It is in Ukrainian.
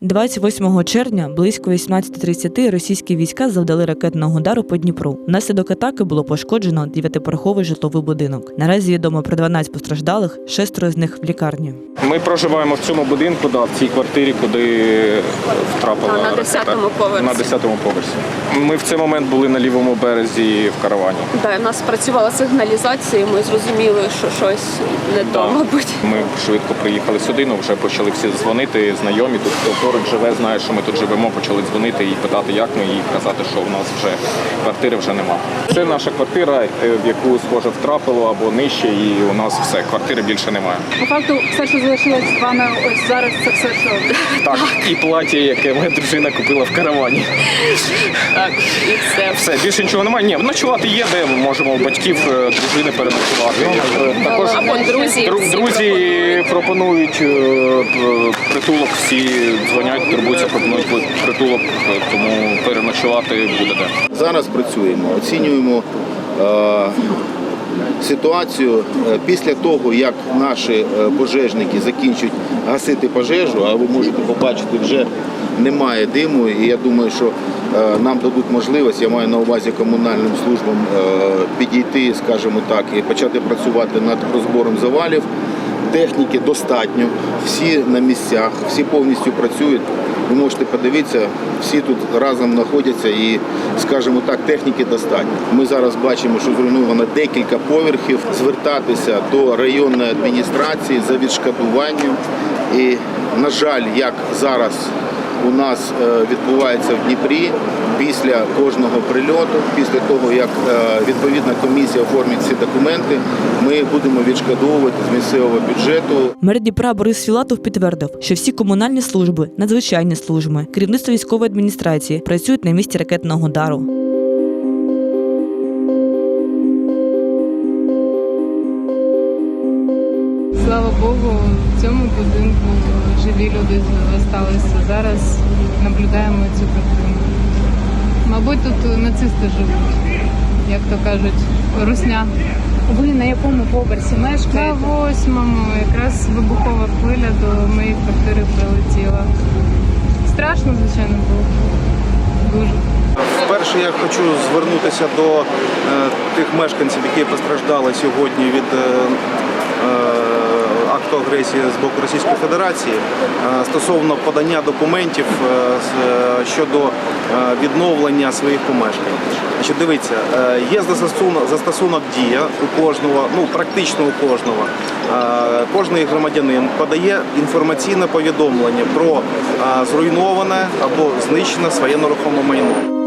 28 червня близько 18.30 російські війська завдали ракетного удару по Дніпру. Внаслідок атаки було пошкоджено дев'ятиповерховий житловий будинок. Наразі відомо про 12 постраждалих, шестеро з них в лікарні. Ми проживаємо в цьому будинку, да, в цій квартирі, куди втрапила А, на ракета. 10-му поверсі. На 10-му поверсі. Ми в цей момент були на лівому березі в каравані. Да, в нас працювала сигналізація, і ми зрозуміли, що щось не то, Да. мабуть. Ми швидко приїхали сюди, ну вже почали всі дзвонити, знайомі тут, поруч живе, знає, що ми тут живемо, почали дзвонити і питати, як ми, і казати, що в нас вже квартири вже нема. Це наша квартира, е, в яку схоже втрапило або нижче, і у нас все, квартири більше немає. По факту, все, що залишилось з вами ось зараз, це все, що Так, і плаття, яке моя дружина купила в каравані. Так, і все. Все, більше нічого немає. Ні, ночувати є, де ми можемо у батьків е, дружини переночувати. Е, Також Або друзі. друзі пропонують притулок, всі дзвонять, турбуються, пропонують притулок, тому переночувати буде де. Зараз працюємо, оцінюємо е, ситуацію е, після того, як наші е, пожежники закінчать гасити пожежу, а ви можете побачити, вже немає диму. І я думаю, що е, нам дадуть можливість, я маю на увазі комунальним службам підійти, скажімо так, і почати працювати над розбором завалів. Техніки достатньо, всі на місцях, всі повністю працюють. Ви можете подивитися, всі тут разом знаходяться і, скажімо так, техніки достатньо. Ми зараз бачимо, що зруйновано декілька поверхів. Звертатися до районної адміністрації за відшкодуванням. І, на жаль, як зараз у нас е, відбувається в Дніпрі після кожного прильоту, після того як е, відповідна комісія оформить ці документи, ми будемо відшкодовувати з місцевого бюджету Мер Дніпра Борис Філатов підтвердив, що всі комунальні служби, надзвичайні служби, керівництво військової адміністрації працюють на місці ракетного удару. слава Богу, в цьому будинку живі люди залишилися. Зараз наблюдаємо цю картину. Мабуть, тут нацисти живуть, як то кажуть, русня. Ви на якому поверсі На мешкаєте? восьмому якраз вибухова хвиля до моєї квартири прилетіла. Страшно, звичайно, було. Дуже. Вперше я хочу звернутися до е, тих мешканців, які постраждали сьогодні від е, е, акту агресії з боку Російської Федерації е, стосовно подання документів е, е, щодо відновлення своїх помешкань. Дивіться, є застосунок, дія у кожного, ну практично у кожного. Кожний громадянин подає інформаційне повідомлення про зруйноване або знищене своє нерухоме майно.